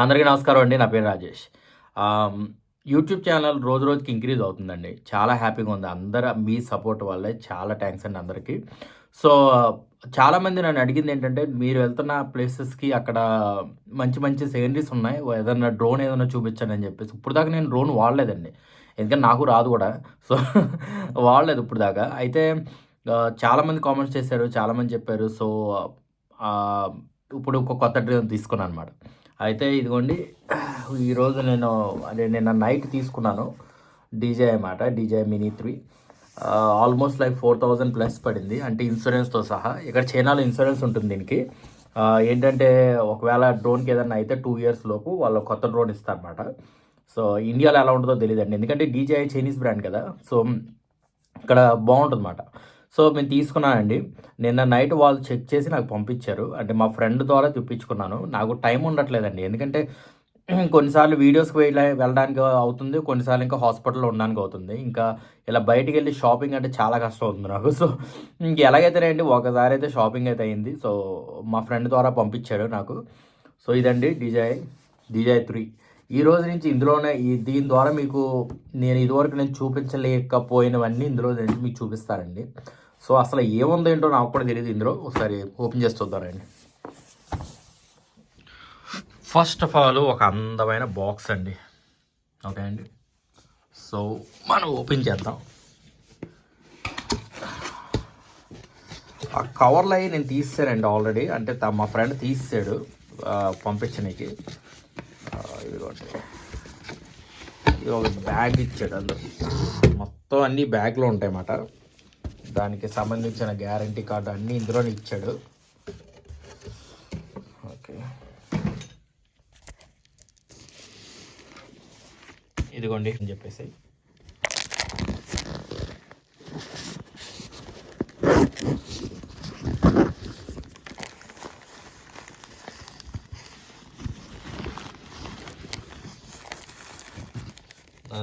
అందరికీ నమస్కారం అండి నా పేరు రాజేష్. యూట్యూబ్ ఛానల్ రోజు రోజుకి ఇంక్రీజ్ అవుతుందండి. చాలా హ్యాపీగా ఉంది. అందరు మీ సపోర్ట్ వల్లే చాలా థ్యాంక్స్ అండి అందరికీ. సో చాలామంది నన్ను అడిగింది ఏంటంటే మీరు వెళ్తున్న ప్లేసెస్కి అక్కడ మంచి మంచి సీనరీస్ ఉన్నాయి. ఏదన్నా డ్రోన్ ఏదైనా చూపించండి అని చెప్పేసి. ఇప్పుడు దాకా నేను డ్రోన్ వాడలేదండి. ఎందుకంటే నాకు రాదు కూడా. సో వాడలేదు ఇప్పుడు దాకా. అయితే చాలామంది కామెంట్స్ చేశారు చాలామంది చెప్పారు. సో ఇప్పుడు ఒక కొత్త డ్రోన్ తీసుకున్నాను అనమాట అయితే ఇదిగోండి ఈరోజు నేను అదే నిన్న నైట్ తీసుకున్నాను డీజే అన్నమాట DJ mini three. Almost like four thousand plus పడింది అంటే ఇన్సూరెన్స్తో సహా. ఇక్కడ చైనాలో ఇన్సూరెన్స్ ఉంటుంది దీనికి. ఏంటంటే ఒకవేళ డ్రోన్కి ఏదైనా అయితే టూ ఇయర్స్ లోపు వాళ్ళు కొత్త డ్రోన్ ఇస్తారన్నమాట. సో ఇండియాలో ఎలా ఉంటుందో తెలియదండి. ఎందుకంటే డీజే చైనీస్ బ్రాండ్ కదా సో ఇక్కడ బాగుంటుంది అన్నమాట సో మేము తీసుకున్నానండి. నిన్న నైట్ వాళ్ళు చెక్ చేసి నాకు పంపించారు. అంటే మా ఫ్రెండ్ ద్వారా చూపించుకున్నాను. నాకు టైం ఉండట్లేదండి. ఎందుకంటే కొన్నిసార్లు వీడియోస్కి వెళ్ళ వెళ్ళడానికి అవుతుంది. కొన్నిసార్లు ఇంకా హాస్పిటల్లో ఉండడానికి అవుతుంది. ఇంకా ఇలా బయటికి వెళ్ళి షాపింగ్ అంటే చాలా కష్టం అవుతుంది నాకు. సో ఇంక ఎలాగైతేనండి ఒకసారి అయితే షాపింగ్ అయితే అయింది. సో మా ఫ్రెండ్ ద్వారా పంపించాడు నాకు. సో ఇదండి డిజై డిజై త్రీ. ఈ రోజు నుంచి ఇందులోనే ఈ దీని ద్వారా మీకు నేను ఇదివరకు నేను చూపించలేకపోయినవన్నీ ఇందులో నుంచి మీకు చూపిస్తారండి సో అసలు ఏముందో ఏంటో నాకు కూడా తెలియదు ఇందులో. ఒకసారి ఓపెన్ చేసి చూద్దానండి ఫస్ట్ ఆఫ్ ఆల్ ఒక అందమైన బాక్స్ అండి. ఓకే అండి? సో మనం ఓపెన్ చేద్దాం. ఆ కవర్లు అవి నేను తీసానండి ఆల్రెడీ అంటే మా ఫ్రెండ్ తీసాడు పంపించడానికి ఇదిగోండి ఇది ఒక బ్యాగ్ ఇచ్చాడు అందులో. మొత్తం అన్ని బ్యాగ్లో ఉంటాయన్నమాట. దానికి సంబంధించిన గ్యారంటీ కార్డు అన్నీ ఇందులోనే ఇచ్చాడు. ఓకే. ఇదిగోండి అని చెప్పేసి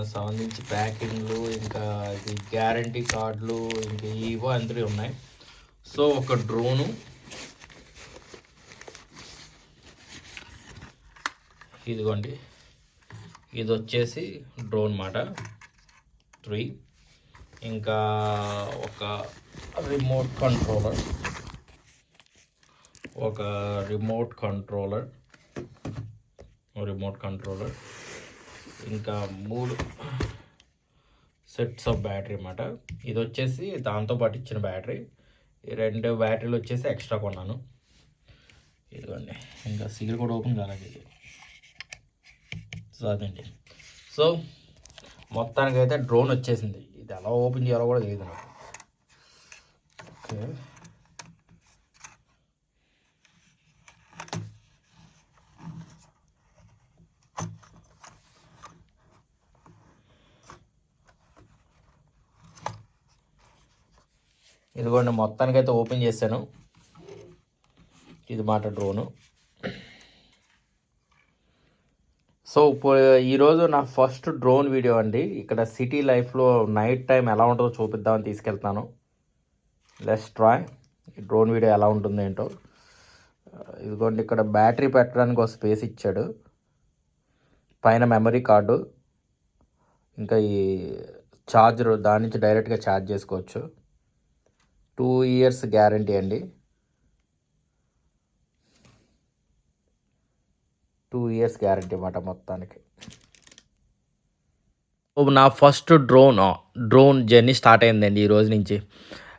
సంబంధించి ప్యాకింగ్లు ఇంకా ఇది గ్యారంటీ కార్డులు ఇంకా ఇవో అందరి ఉన్నాయి. సో ఒక డ్రోను. ఇదిగోండి. ఇది వచ్చేసి డ్రోన్ మాట. త్రీ. ఇంకా ఒక రిమోట్ కంట్రోలర్. ఒక రిమోట్ కంట్రోలర్. Remote controller. ఇంకా మూడు సెట్స్ ఆఫ్ బ్యాటరీ అన్నమాట. ఇది వచ్చేసి దాంతో పాటు ఇచ్చిన బ్యాటరీ ఈ రెండు బ్యాటరీలు వచ్చేసి ఎక్స్ట్రా కొన్నాను. ఇదిగోండి. ఇంకా సీల్ కూడా ఓపెన్ కాలేదు ఇది. సో అదండి సో మొత్తానికైతే డ్రోన్ వచ్చేసింది. ఇది ఎలా ఓపెన్ చేయాలో కూడా తెలియదు నాకు. ఓకే ఇదిగోండి మొత్తానికైతే ఓపెన్ చేశాను. ఇది మాట డ్రోను. సో ఇప్పుడు ఈరోజు నా ఫస్ట్ డ్రోన్ వీడియో అండి. ఇక్కడ సిటీ లైఫ్లో నైట్ టైం ఎలా ఉంటుందో చూపిద్దామని తీసుకెళ్తాను లెస్ ట్రాయ్ ఈ డ్రోన్ వీడియో ఎలా ఉంటుందో ఏంటో. ఇదిగోండి ఇక్కడ బ్యాటరీ పెట్టడానికి ఒక స్పేస్ ఇచ్చాడు. పైన మెమరీ కార్డు. ఇంకా ఈ ఛార్జర్ దాని నుంచి డైరెక్ట్గా ఛార్జ్ చేసుకోవచ్చు. టూ ఇయర్స్ గ్యారంటీ అండి. టూ ఇయర్స్ గ్యారంటీ అన్నమాట మొత్తానికి. నా first drone drone journey start అయిందండి ఈ రోజు నుంచి.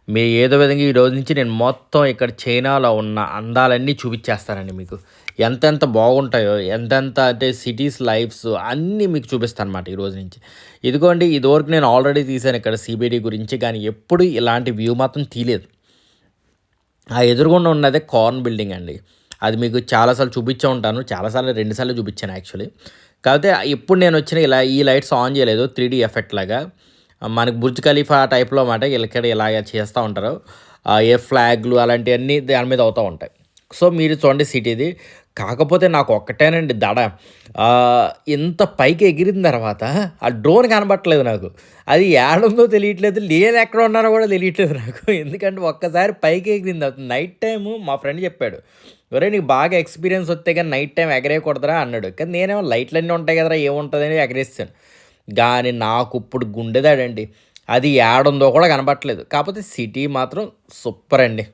మీరు ఏదో విధంగా ఈ రోజు నుంచి నేను మొత్తం ఇక్కడ చైనాలో ఉన్న అందాలన్నీ చూపించేస్తానండి మీకు. ఎంతెంత బాగుంటాయో ఎంతెంత అంటే సిటీస్ లైఫ్స్ అన్నీ మీకు చూపిస్తాను అనమాట ఈరోజు నుంచి. ఇదిగోండి ఇదివరకు నేను ఆల్రెడీ తీశాను ఇక్కడ సిబిడి గురించి కానీ ఎప్పుడు ఇలాంటి వ్యూ మాత్రం తీయలేదు. ఆ ఎదురుగుండా ఉన్నదే కార్న్ బిల్డింగ్ అండి. అది మీకు చాలాసార్లు చూపించే ఉంటాను చాలాసార్లు రెండుసార్లు చూపించాను యాక్చువల్లీ. కాకపోతే ఇప్పుడు నేను వచ్చిన ఇలా ఈ లైట్స్ ఆన్ చేయలేదు త్రీ డీ ఎఫెక్ట్ లాగా. మనకు బుర్జ్ ఖలీఫా టైప్లో మాట ఇక్కడ ఇలాగ చేస్తూ ఉంటారు. ఆ ఏ ఫ్లాగ్లు అలాంటివన్నీ దాని మీద అవుతూ ఉంటాయి. సో మీరు చూడండి సిటీది. కాకపోతే నాకు ఒక్కటేనండి దడ. ఇంత పైకి ఎగిరిన తర్వాత ఆ డ్రోన్ కనబట్టలేదు నాకు. అది ఏడుందో తెలియట్లేదు. నేను ఎక్కడ ఉన్నానో కూడా తెలియట్లేదు నాకు. ఎందుకంటే ఒక్కసారి పైకి ఎగిరింది. నైట్ టైము మా ఫ్రెండ్ చెప్పాడు. ఒరే నీకు బాగా ఎక్స్పీరియన్స్ వస్తే కానీ నైట్ టైం ఎగరేయకూడదురా అన్నాడు. కానీ నేనేమో లైట్లన్నీ ఉంటాయి కదరా ఏముంటుందని ఎగరేస్తాను. కానీ నాకు ఇప్పుడు గుండెదాడండి. అది ఏడుందో కూడా కనబట్టలేదు కాకపోతే సిటీ మాత్రం సూపర్ అండి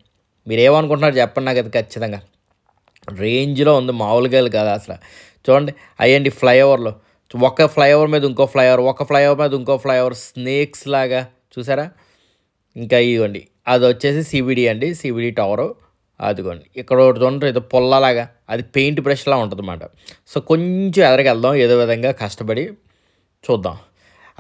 మీరేమనుకుంటున్నారు చెప్పండి నాకు అది ఖచ్చితంగా. రేంజ్లో ఉంది మామూలుగా కదా అసలు. చూడండి అయ్యండి ఫ్లైఓవర్లో. ఒక ఫ్లైఓవర్ మీద ఇంకో ఫ్లైఓవర్ ఒక ఫ్లైఓవర్ మీద ఇంకో ఫ్లైఓవర్ స్నేక్స్ లాగా. చూసారా? ఇంకా ఇదిగోండి అది వచ్చేసి సిబిడి అండి సిబిడి టవరు. అదిగోండి ఇక్కడ ఒకటి చూడండి ఏదో పొల్లలాగా. అది పెయింట్ బ్రష్లా ఉంటుంది అన్నమాట సో కొంచెం ఎదరికి వెళ్దాం ఏదో విధంగా కష్టపడి. చూద్దాం.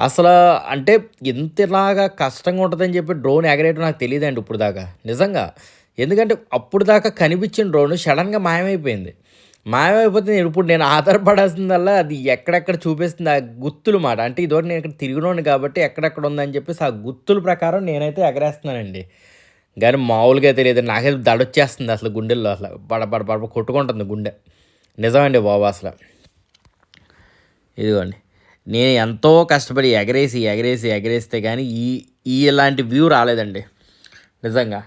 అసలు అంటే ఇంతలాగా కష్టంగా ఉంటుందని చెప్పి డ్రోన్ ఎగరేయడం నాకు తెలియదండి ఇప్పుడు దాకా. నిజంగా. ఎందుకంటే అప్పుడు దాకా కనిపించిన డ్రోన్ సడన్గా మాయమైపోయింది. మాయమైపోతే నేను ఇప్పుడు నేను ఆధారపడాల్సిందల్లా అది ఎక్కడెక్కడ చూపిస్తుంది ఆ గుర్తులు మాట. అంటే ఇదివరకు నేను ఇక్కడ తిరిగినోండి కాబట్టి ఎక్కడెక్కడ ఉందని చెప్పేసి ఆ గుర్తుల ప్రకారం నేనైతే ఎగరేస్తున్నానండి. కానీ మామూలుగా తెలియదు. నాకైతే దడొచ్చేస్తుంది అసలు గుండెల్లో అసలు. బడ బడ బడ కొట్టుకుంటుంది గుండె. నిజమండి బాబు అసలు. ఇదిగోండి. నేను ఎంతో కష్టపడి ఎగరేసి ఎగరేసి ఎగరేస్తే కానీ ఈ ఈ ఇలాంటి వ్యూ రాలేదండి. నిజంగా.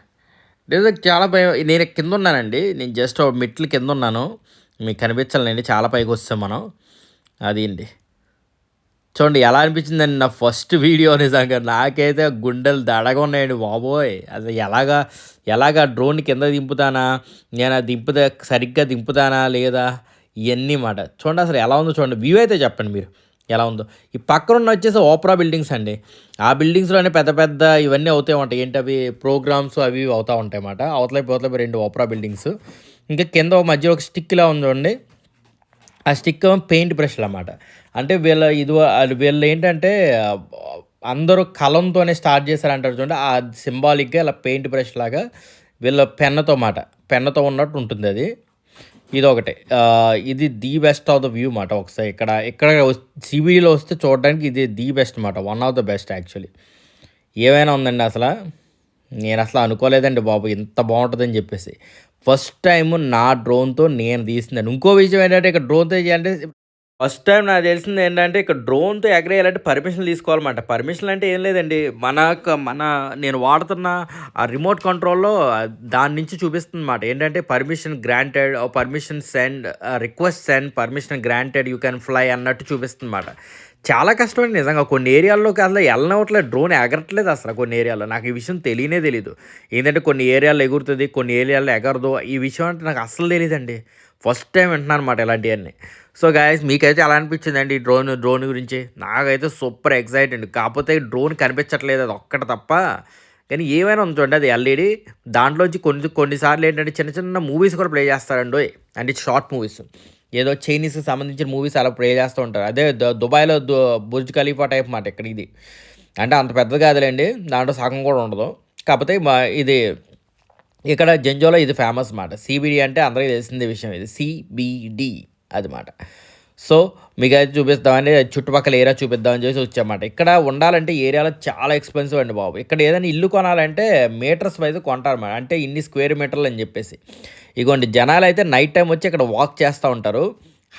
నిజంగా చాలా భయం. నేను కింద ఉన్నానండి. నేను జస్ట్ మెట్లు కింద ఉన్నాను. మీకు కనిపించాలండి చాలా పైకి వస్తాం మనం. అది అండి. చూడండి ఎలా అనిపించిందండి నా ఫస్ట్ వీడియో నిజంగా. నాకైతే గుండెలు దడగా ఉన్నాయండి బాబోయ్. అది ఎలాగా ఎలాగా డ్రోన్ కింద దింపుతానా? నేను అది దింపుతా సరిగ్గా దింపుతానా లేదా? ఇవన్నీ మాట. చూడండి అసలు ఎలా ఉందో చూడండి. వ్యూ అయితే చెప్పండి మీరు. ఎలా ఉందో. ఈ పక్కన ఉన్న వచ్చేసి ఓప్రా బిల్డింగ్స్ అండి. ఆ బిల్డింగ్స్లోనే పెద్ద పెద్ద ఇవన్నీ అవుతాయి ఉంటాయి. ఏంటి అవి? ప్రోగ్రామ్స్ అవి ఇవి అవుతూ ఉంటాయి అన్నమాట. అవతలైపు అవతలైపు రెండు ఓప్రా బిల్డింగ్స్. ఇంకా కింద ఒక మధ్య ఒక స్టిక్లా ఉందండి ఉంది చూడండి. ఆ స్టిక్ పెయింట్ బ్రష్లు అన్నమాట. అంటే వీళ్ళ ఇది వీళ్ళు ఏంటంటే అందరూ కలంతోనే స్టార్ట్ చేశారంటారు చూడండి. ఆ సింబాలిక్గా ఇలా పెయింట్ బ్రష్ లాగా వీళ్ళ పెన్నతో మాట పెన్నతో ఉన్నట్టు ఉంటుంది అది. ఇదొకటే. ఇది the best of the view మాట ఒకసారి ఇక్కడ ఇక్కడ సిబిడిలో వస్తే చూడడానికి ఇది ది బెస్ట్ మాట one of the best actually. ఏమైనా ఉందండి అసలు? నేను అసలు అనుకోలేదండి బాబు ఇంత బాగుంటుందని చెప్పేసి. ఫస్ట్ టైం నా డ్రోన్తో నేను తీసిందండి. ఇంకో విషయం ఏంటంటే ఇక్కడ డ్రోన్తో చేయాలంటే ఫస్ట్ టైం నాకు తెలిసింది ఏంటంటే ఇక్కడ డ్రోన్తో ఎగరేయాలంటే పర్మిషన్ తీసుకోవాలన్నమాట. పర్మిషన్ అంటే ఏం లేదండి. మన మన నేను వాడుతున్న ఆ రిమోట్ కంట్రోల్లో దాని నుంచి చూపిస్తుంది అనమాట ఏంటంటే permission granted permission send request send permission granted you can fly అన్నట్టు చూపిస్తుంది అనమాట చాలా కష్టమండి నిజంగా. కొన్ని ఏరియాల్లోకి అసలు వెళ్ళనవట్లేదు డ్రోన్ ఎగరట్లేదు అసలు కొన్ని ఏరియాలో నాకు ఈ విషయం తెలియనే తెలియదు ఏంటంటే కొన్ని ఏరియాలో ఎగురుతుంది కొన్ని ఏరియాలో ఎగరదు. ఈ విషయం అంటే నాకు అస్సలు తెలియదండి ఫస్ట్ టైం వింటున్నాను అనమాట ఇలాంటివన్నీ. సో గాయస్ మీకైతే ఎలా అనిపించిందండి ఈ డ్రోన్ డ్రోన్ గురించి? నాకైతే సూపర్ ఎక్సైటెడ్ కాకపోతే డ్రోన్ కనిపించట్లేదు అది ఒక్కటి తప్ప. కానీ ఏమైనా ఉందండి అది ఎల్ఈడి. దాంట్లోంచి కొన్ని కొన్నిసార్లు ఏంటంటే చిన్న చిన్న మూవీస్ కూడా ప్లే చేస్తారండి. అంటే షార్ట్ మూవీస్. ఏదో చైనీస్కి సంబంధించిన మూవీస్ అలా ప్లే చేస్తూ ఉంటారు. అదే దుబాయ్లో బుర్జ్ ఖలీఫా టైప్ మాట ఇక్కడ ఇది. అంటే అంత పెద్దది కాదులేండి దాంట్లో సగం కూడా ఉండదు. కాకపోతే మా ఇది ఇక్కడ జంజోలో ఇది ఫేమస్ మాట. సిబిడి అంటే అందరికీ తెలిసిందే విషయం ఇది. సిబిడి అది మాట. సో మీకు అయితే చూపిస్తామని చుట్టుపక్కల ఏరియా చూపిద్దామని చేసి వచ్చామాట ఇక్కడ ఉండాలంటే ఏరియాలో చాలా ఎక్స్పెన్సివ్ అండి బాబు. ఇక్కడ ఏదైనా ఇల్లు కొనాలంటే మీటర్స్ వైజ్ కొంటారు అంటే ఇన్ని స్క్వేర్ మీటర్లు అని చెప్పేసి. ఇగోండి జనాలు అయితే నైట్ టైం వచ్చి ఇక్కడ వాక్ చేస్తూ ఉంటారు.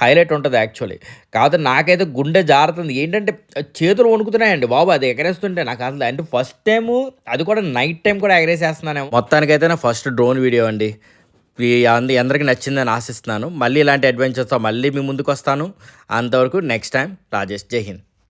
హైలైట్ ఉంటుంది యాక్చువల్లీ. కాకపోతే నాకైతే గుండె జారుతుంది. ఏంటంటే చేతులు వణుకుతున్నాయండి బాబు అది ఎగరేస్తుంటే. నాకు అసలు అంటే ఫస్ట్ టైము అది కూడా నైట్ టైం కూడా ఎగరేసేస్తున్నాను మొత్తానికైతే నా ఫస్ట్ డ్రోన్ వీడియో అండి. అంది అందరికీ నచ్చిందని ఆశిస్తున్నాను. మళ్ళీ ఇలాంటి అడ్వెంచర్స్తో మళ్ళీ మీ ముందుకు వస్తాను అంతవరకు నెక్స్ట్ టైం రాజేష్ జై హింద్.